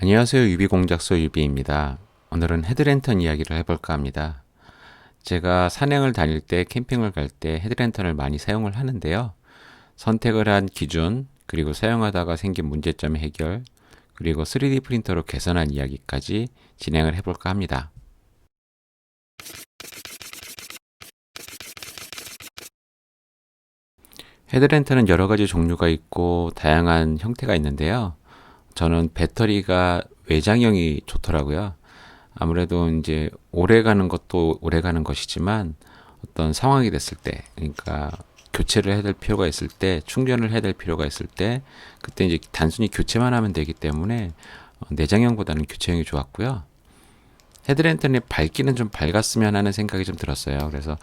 안녕하세요. 유비공작소 유비입니다. 오늘은 헤드랜턴 이야기를 해볼까 합니다. 제가 산행을 다닐 때, 캠핑을 갈 때 헤드랜턴을 많이 사용을 하는데요. 선택을 한 기준, 그리고 사용하다가 생긴 문제점 해결, 그리고 3D 프린터로 개선한 이야기까지 진행을 해볼까 합니다. 헤드랜턴은 여러 가지 종류가 있고 다양한 형태가 있는데요. 저는 배터리가 외장형이 좋더라고요. 아무래도 이제 오래 가는 것도 오래 가는 것이지만 어떤 상황이 됐을 때, 그러니까 교체를 해야 될 필요가 있을 때, 충전을 해야 될 필요가 있을 때, 그때 이제 단순히 교체만 하면 되기 때문에 어, 내장형보다는 교체형이 좋았고요. 헤드랜턴의 밝기는 좀 밝았으면 하는 생각이 좀 들었어요. 그래서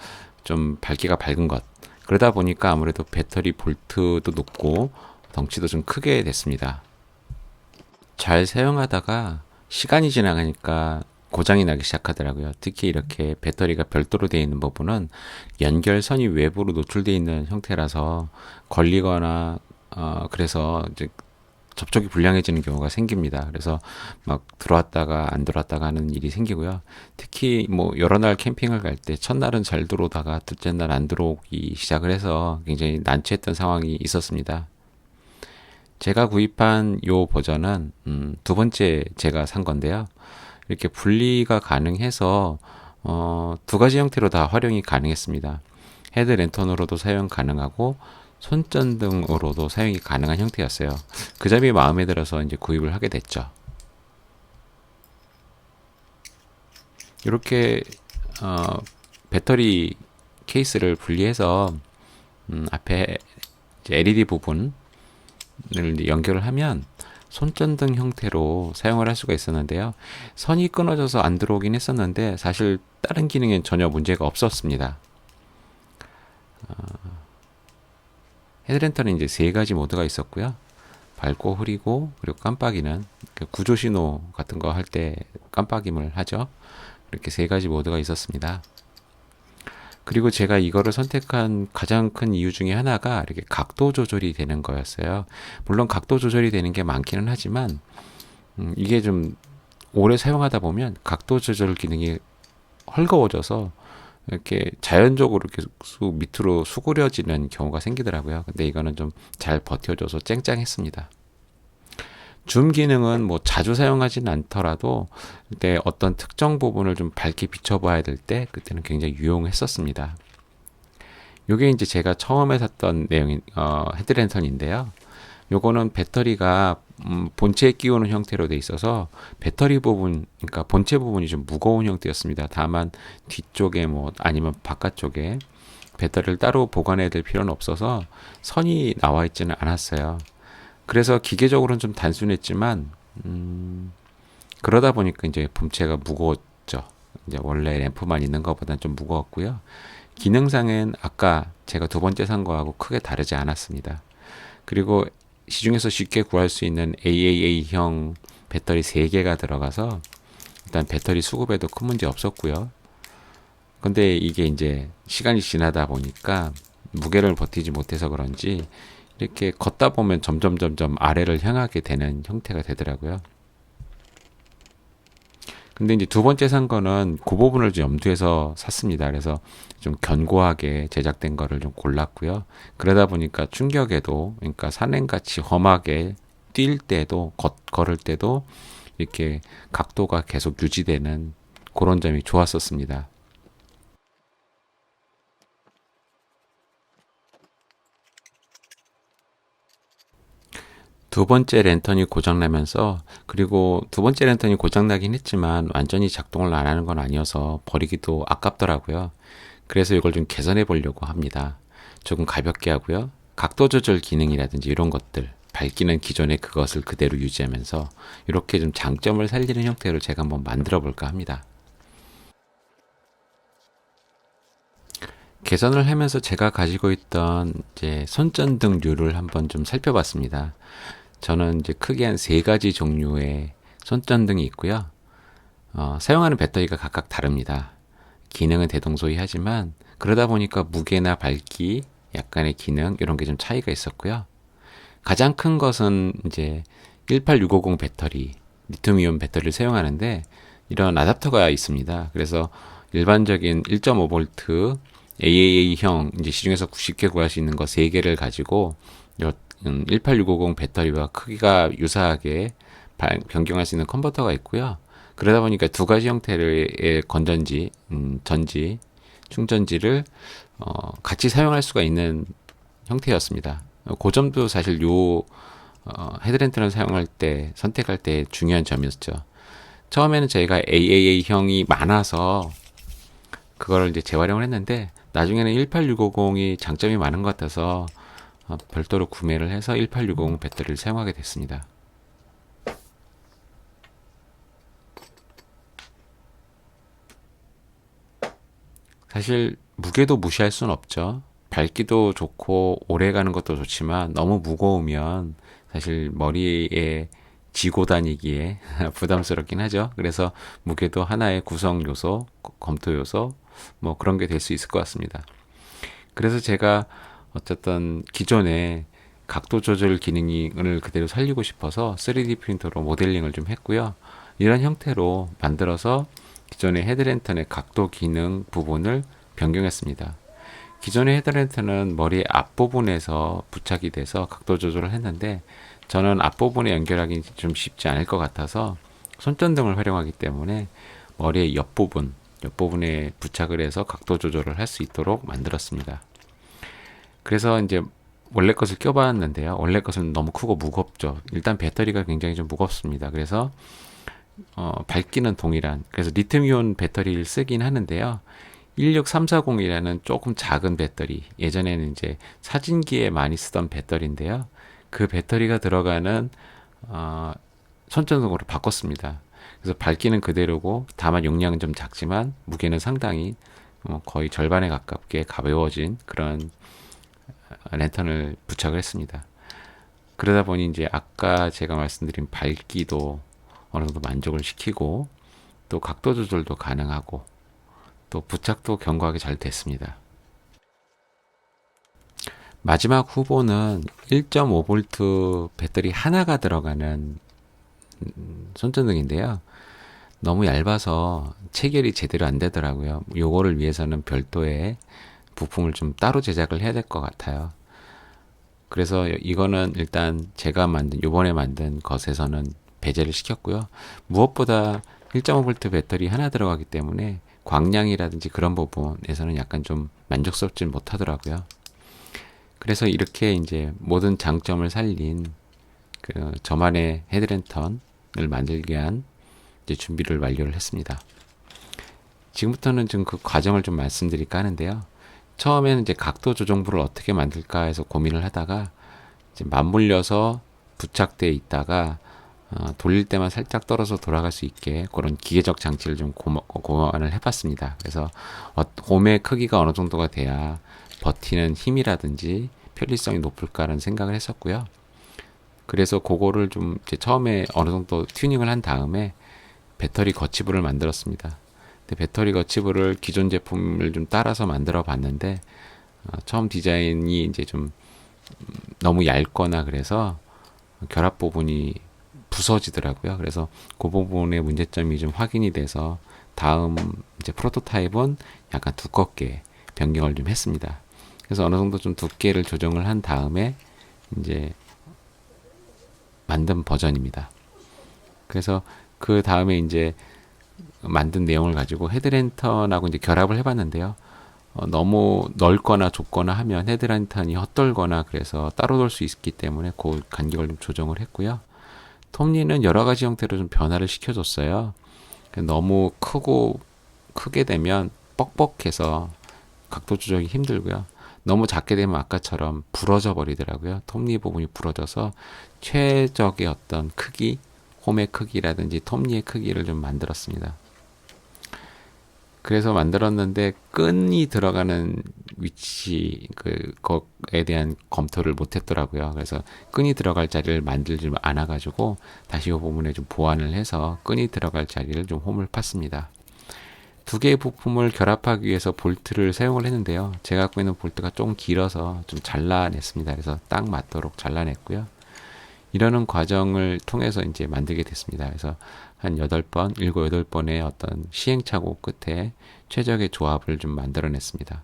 좀 밝기가 밝은 것. 그러다 보니까 아무래도 배터리 볼트도 높고 덩치도 좀 크게 됐습니다. 잘 사용하다가 시간이 지나가니까 고장이 나기 시작하더라고요. 특히 이렇게 배터리가 별도로 되어 있는 부분은 연결선이 외부로 노출되어 있는 형태라서 걸리거나 어 그래서 이제 접촉이 불량해지는 경우가 생깁니다. 그래서 막 들어왔다가 안 들어왔다가 하는 일이 생기고요. 특히 뭐 여러 날 캠핑을 갈 때 첫날은 잘 들어오다가 둘째 날 안 들어오기 시작을 해서 굉장히 난처했던 상황이 있었습니다. 제가 구입한 요 버전은 음, 두 번째 제가 산 건데요. 이렇게 분리가 가능해서 어, 두 가지 형태로 다 활용이 가능했습니다. 헤드 랜턴으로도 사용 가능하고 손전등으로도 사용이 가능한 형태였어요. 그 점이 마음에 들어서 이제 구입을 하게 됐죠. 이렇게 어, 배터리 케이스를 분리해서 음, 앞에 LED 부분을 연결을 하면 손전등 형태로 사용을 할 수가 있었는데요. 선이 끊어져서 안 들어오긴 했었는데 사실 다른 기능엔 전혀 문제가 없었습니다. 어, 헤드랜턴은 이제 세 가지 모드가 있었고요. 밝고 흐리고 그리고 깜빡이는 그 구조 신호 같은 거 할 때 깜빡임을 하죠. 이렇게 세 가지 모드가 있었습니다. 그리고 제가 이거를 선택한 가장 큰 이유 중에 하나가 이렇게 각도 조절이 되는 거였어요. 물론 각도 조절이 되는 게 많기는 하지만 음, 이게 좀 오래 사용하다 보면 각도 조절 기능이 헐거워져서 이렇게 자연적으로 이렇게 쑥 밑으로 수그려지는 경우가 생기더라고요. 근데 이거는 좀 잘 버텨줘서 쨍쨍했습니다. 줌 기능은 뭐 자주 사용하지는 않더라도 그때 어떤 특정 부분을 좀 밝게 비춰봐야 될 때 그때는 굉장히 유용했었습니다. 요게 이제 제가 처음에 샀던 내용인 어, 헤드랜턴인데요. 요거는 배터리가 음, 본체에 끼우는 형태로 돼 있어서 배터리 부분, 그러니까 본체 부분이 좀 무거운 형태였습니다. 다만 뒤쪽에 뭐 아니면 바깥쪽에 배터리를 따로 보관해야 될 필요는 없어서 선이 나와 있지는 않았어요. 그래서 기계적으로는 좀 단순했지만 음, 그러다 보니까 이제 본체가 무거웠죠. 이제 원래 램프만 있는 것보다는 좀 무거웠고요. 기능상엔 아까 제가 두 번째 산 거하고 크게 다르지 않았습니다. 그리고 시중에서 쉽게 구할 수 있는 AAA형 배터리 3개가 들어가서 일단 배터리 수급에도 큰 문제 없었고요. 근데 이게 이제 시간이 지나다 보니까 무게를 버티지 못해서 그런지 이렇게 걷다 보면 점점 점점 아래를 향하게 되는 형태가 되더라고요. 근데 이제 두 번째 산 거는 그 부분을 좀 염두해서 샀습니다. 그래서 좀 견고하게 제작된 거를 좀 골랐고요. 그러다 보니까 충격에도 그러니까 산행같이 험하게 뛸 때도 걷, 걸을 때도 이렇게 각도가 계속 유지되는 그런 점이 좋았었습니다. 두 번째 랜턴이 고장나면서 그리고 두 번째 랜턴이 고장나긴 했지만 완전히 작동을 안 하는 건 아니어서 버리기도 아깝더라고요. 그래서 이걸 좀 개선해 보려고 합니다. 조금 가볍게 하고요. 각도 조절 기능이라든지 이런 것들 밝기는 기존의 그것을 그대로 유지하면서 이렇게 좀 장점을 살리는 형태로 제가 한번 만들어 볼까 합니다. 개선을 하면서 제가 가지고 있던 이제 손전등류를 한번 좀 살펴봤습니다. 저는 이제 크게 한 세 가지 종류의 손전등이 있고요. 어, 사용하는 배터리가 각각 다릅니다. 기능은 대동소이하지만 그러다 보니까 무게나 밝기, 약간의 기능 이런 게 좀 차이가 있었고요. 가장 큰 것은 이제 18650 배터리 리튬이온 배터리를 사용하는데 이런 아답터가 있습니다. 그래서 일반적인 1.5V AAA형 이제 시중에서 쉽게 구할 수 있는 거 3개를 가지고 18650 배터리와 크기가 유사하게 변경할 수 있는 컨버터가 있고요. 그러다 보니까 두 가지 형태의 건전지, 음, 전지, 충전지를 어, 같이 사용할 수가 있는 형태였습니다. 그 점도 사실 요 어, 헤드랜턴을 사용할 때 선택할 때 중요한 점이었죠. 처음에는 저희가 AAA형이 많아서 그거를 이제 재활용을 했는데 나중에는 18650이 장점이 많은 것 같아서 어, 별도로 구매를 해서 1860 배터리를 사용하게 됐습니다. 사실 무게도 무시할 수는 없죠. 밝기도 좋고 오래 가는 것도 좋지만 너무 무거우면 사실 머리에 지고 다니기에 부담스럽긴 하죠. 그래서 무게도 하나의 구성 요소, 검토 요소, 뭐 그런 게 될 수 있을 것 같습니다. 그래서 제가 어쨌든 기존에 각도 조절 기능을 그대로 살리고 싶어서 3D 프린터로 모델링을 좀 했고요. 이런 형태로 만들어서 기존의 헤드랜턴의 각도 기능 부분을 변경했습니다. 기존의 헤드랜턴은 머리 앞부분에서 부착이 돼서 각도 조절을 했는데 저는 앞부분에 연결하기 좀 쉽지 않을 것 같아서 손전등을 활용하기 때문에 머리의 옆부분, 옆부분에 부착을 해서 각도 조절을 할 수 있도록 만들었습니다. 그래서 이제 원래 것을 껴봤는데요. 원래 것은 너무 크고 무겁죠. 일단 배터리가 굉장히 좀 무겁습니다. 그래서 어, 밝기는 동일한 그래서 리튬이온 배터리를 쓰긴 하는데요. 16340이라는 조금 작은 배터리 예전에는 이제 사진기에 많이 쓰던 배터리인데요. 그 배터리가 들어가는 어, 손전등으로 바꿨습니다. 그래서 밝기는 그대로고 다만 용량은 좀 작지만 무게는 상당히 어, 거의 절반에 가깝게 가벼워진 그런 랜턴을 부착을 했습니다. 그러다 보니 이제 아까 제가 말씀드린 밝기도 어느 정도 만족을 시키고 또 각도 조절도 가능하고 또 부착도 견고하게 잘 됐습니다. 마지막 후보는 1.5V 배터리 하나가 들어가는 음, 손전등인데요. 너무 얇아서 체결이 제대로 안 되더라고요. 요거를 위해서는 별도의 부품을 좀 따로 제작을 해야 될 것 같아요. 그래서 이거는 일단 제가 만든 요번에 만든 것에서는 배제를 시켰고요. 무엇보다 1.5V 배터리 하나 들어가기 때문에 광량이라든지 그런 부분에서는 약간 좀 만족스럽지 못하더라고요. 그래서 이렇게 이제 모든 장점을 살린 그 저만의 헤드랜턴을 위한 이제 준비를 완료를 했습니다. 지금부터는 좀 그 과정을 좀 말씀드릴까 하는데요. 처음에는 이제 각도 조정부를 어떻게 만들까 해서 고민을 하다가 이제 맞물려서 부착돼 있다가 어, 돌릴 때만 살짝 떨어져 돌아갈 수 있게 그런 기계적 장치를 좀 고안을 해봤습니다. 그래서 어, 홈의 크기가 어느 정도가 돼야 버티는 힘이라든지 편리성이 높을까라는 생각을 했었고요. 그래서 그거를 좀 처음에 어느 정도 튜닝을 한 다음에 배터리 거치부를 만들었습니다. 근데 배터리 거치부를 기존 제품을 좀 따라서 만들어 봤는데 어, 처음 디자인이 이제 좀 음, 너무 얇거나 그래서 결합 부분이 부서지더라고요. 그래서 그 부분의 문제점이 좀 확인이 돼서 다음 이제 프로토타입은 약간 두껍게 변경을 좀 했습니다. 그래서 어느 정도 좀 두께를 조정을 한 다음에 이제 만든 버전입니다. 그래서 그 다음에 이제 만든 내용을 가지고 헤드랜턴하고 이제 결합을 해봤는데요. 어, 너무 넓거나 좁거나 하면 헤드랜턴이 헛돌거나 그래서 따로 돌 수 있기 때문에 그 간격을 좀 조정을 했고요. 톱니는 여러 가지 형태로 좀 변화를 시켜줬어요. 너무 크고 크게 되면 뻑뻑해서 각도 조정이 힘들고요. 너무 작게 되면 아까처럼 부러져 버리더라고요. 톱니 부분이 부러져서 최적의 어떤 크기, 홈의 크기라든지 톱니의 크기를 좀 만들었습니다. 그래서 만들었는데 끈이 들어가는 위치 그거에 대한 검토를 못했더라고요. 그래서 끈이 들어갈 자리를 만들지 않아 가지고 다시 이 부분에 좀 보완을 해서 끈이 들어갈 자리를 좀 홈을 팠습니다. 두 개의 부품을 결합하기 위해서 볼트를 사용을 했는데요. 제가 갖고 있는 볼트가 좀 길어서 좀 잘라냈습니다. 그래서 딱 맞도록 잘라냈고요. 이러는 과정을 통해서 이제 만들게 됐습니다. 그래서 한 8번, 7, 8번의 어떤 시행착오 끝에 최적의 조합을 좀 만들어냈습니다.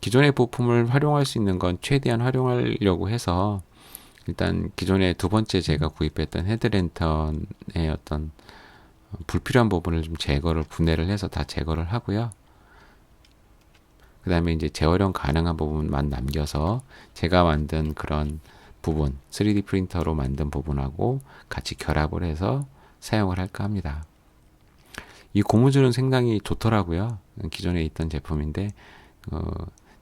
기존의 부품을 활용할 수 있는 건 최대한 활용하려고 해서 일단 기존에 두 번째 제가 구입했던 헤드랜턴의 어떤 불필요한 부분을 좀 제거를 분해를 해서 다 제거를 하고요. 그 다음에 이제 재활용 가능한 부분만 남겨서 제가 만든 그런 부분, 3D 프린터로 만든 부분하고 같이 결합을 해서 사용을 할까 합니다. 이 고무줄은 상당히 좋더라고요. 기존에 있던 제품인데, 어,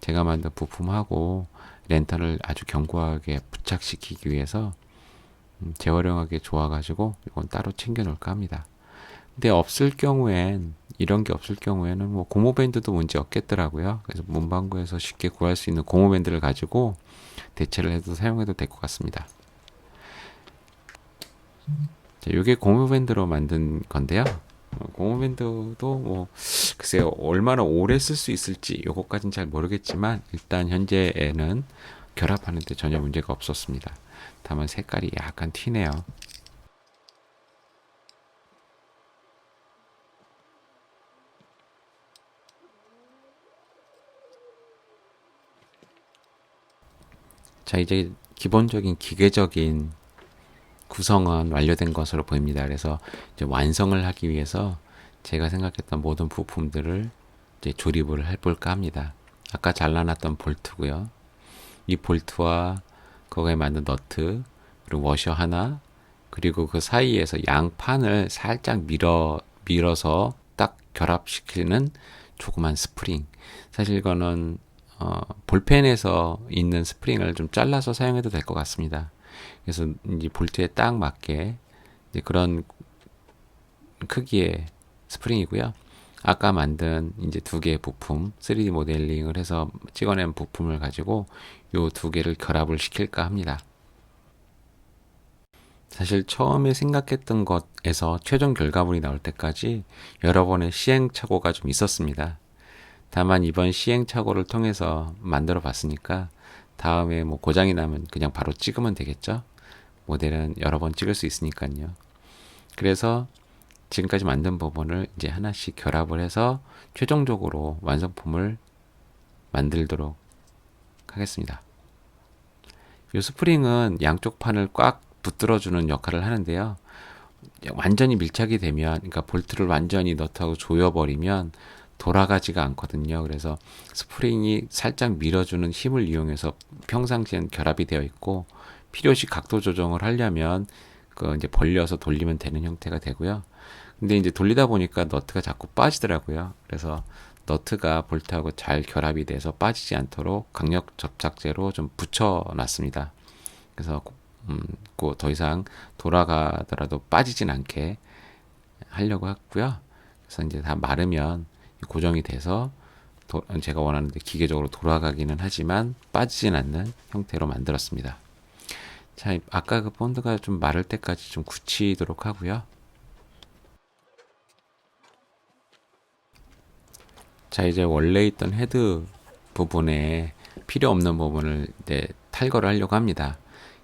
제가 만든 부품하고 랜턴을 아주 견고하게 부착시키기 위해서 음, 재활용하기 좋아가지고 이건 따로 챙겨 놓을까 합니다. 근데 없을 경우엔 이런 게 없을 경우에는 뭐 고무밴드도 문제 없겠더라고요. 그래서 문방구에서 쉽게 구할 수 있는 고무밴드를 가지고 대체를 해도 사용해도 될 것 같습니다. 자, 이게 고무밴드로 만든 건데요. 어, 고무밴드도 뭐 글쎄요 얼마나 오래 쓸 수 있을지 요것까진 잘 모르겠지만 일단 현재에는 결합하는데 전혀 문제가 없었습니다. 다만 색깔이 약간 튀네요. 자, 이제 기본적인 기계적인 구성은 완료된 것으로 보입니다. 그래서 이제 완성을 하기 위해서 제가 생각했던 모든 부품들을 이제 조립을 해볼까 합니다. 아까 잘라놨던 볼트고요. 이 볼트와 거기에 맞는 너트, 그리고 워셔 하나, 그리고 그 사이에서 양판을 살짝 밀어, 밀어서 딱 결합시키는 조그만 스프링. 사실 이거는 어, 볼펜에서 있는 스프링을 좀 잘라서 사용해도 될 것 같습니다. 그래서 이제 볼트에 딱 맞게 이제 그런 크기의 스프링이고요. 아까 만든 이제 두 개의 부품 3D 모델링을 해서 찍어낸 부품을 가지고 요 두 개를 결합을 시킬까 합니다. 사실 처음에 생각했던 것에서 최종 결과물이 나올 때까지 여러 번의 시행착오가 좀 있었습니다. 다만 이번 시행착오를 통해서 만들어 봤으니까 다음에 뭐 고장이 나면 그냥 바로 찍으면 되겠죠? 모델은 여러 번 찍을 수 있으니까요. 그래서 지금까지 만든 부분을 이제 하나씩 결합을 해서 최종적으로 완성품을 만들도록 하겠습니다. 이 스프링은 양쪽 판을 꽉 붙들어주는 역할을 하는데요. 완전히 밀착이 되면, 그러니까 볼트를 완전히 너트하고 조여버리면 돌아가지가 않거든요. 그래서 스프링이 살짝 밀어주는 힘을 이용해서 평상시엔 결합이 되어 있고 필요시 각도 조정을 하려면 그 이제 벌려서 돌리면 되는 형태가 되고요. 근데 이제 돌리다 보니까 너트가 자꾸 빠지더라고요. 그래서 너트가 볼트하고 잘 결합이 돼서 빠지지 않도록 강력 접착제로 좀 붙여놨습니다. 그래서 음, 더 이상 돌아가더라도 빠지진 않게 하려고 했고요. 그래서 이제 다 마르면 고정이 돼서 도, 제가 원하는 데 기계적으로 돌아가기는 하지만 빠지진 않는 형태로 만들었습니다. 자, 아까 그 본드가 좀 마를 때까지 좀 굳히도록 하고요. 자, 이제 원래 있던 헤드 부분에 필요 없는 부분을 이제 탈거를 하려고 합니다.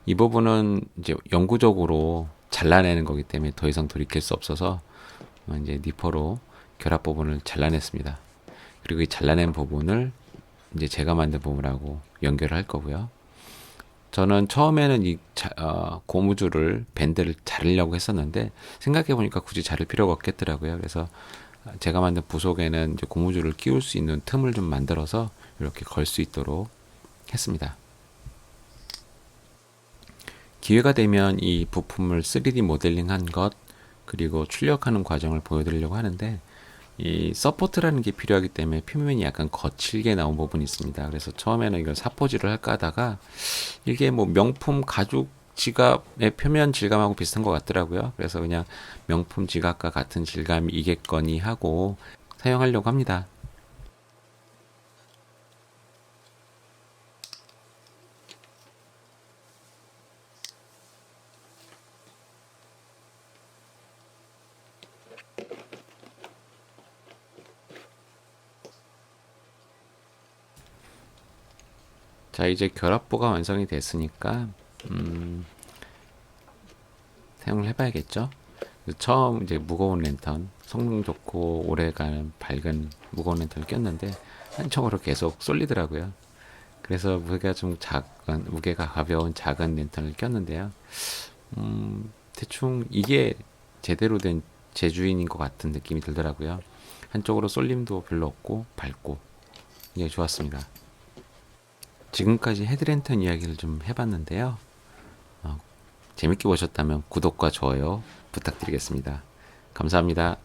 이 부분은 이제 영구적으로 잘라내는 거기 때문에 더 이상 돌이킬 수 없어서 이제 니퍼로 결합 부분을 잘라냈습니다. 그리고 이 잘라낸 부분을 이제 제가 만든 부분하고 연결을 할 거고요. 저는 처음에는 이 자, 어, 고무줄을 밴드를 자르려고 했었는데 생각해 보니까 굳이 자를 필요가 없겠더라고요. 그래서 제가 만든 부속에는 이제 고무줄을 끼울 수 있는 틈을 좀 만들어서 이렇게 걸 수 있도록 했습니다. 기회가 되면 이 부품을 3D 모델링한 것 그리고 출력하는 과정을 보여드리려고 하는데 이 서포트라는 게 필요하기 때문에 표면이 약간 거칠게 나온 부분이 있습니다. 그래서 처음에는 이걸 사포질을 할까 하다가 이게 뭐 명품 가죽 지갑의 표면 질감하고 비슷한 것 같더라고요. 그래서 그냥 명품 지갑과 같은 질감이겠거니 하고 사용하려고 합니다. 자 이제 결합부가 완성이 됐으니까 음, 사용을 해봐야겠죠. 처음 이제 무거운 랜턴, 성능 좋고 오래가는 밝은 무거운 랜턴을 꼈는데 한쪽으로 계속 쏠리더라고요. 그래서 무게가 좀 작은, 무게가 가벼운 작은 랜턴을 꼈는데요. 음, 대충 이게 제대로 된 제주인인 것 같은 느낌이 들더라고요. 한쪽으로 쏠림도 별로 없고 밝고 굉장히 좋았습니다. 지금까지 헤드랜턴 이야기를 좀 해봤는데요. 어, 재밌게 보셨다면 구독과 좋아요 부탁드리겠습니다. 감사합니다.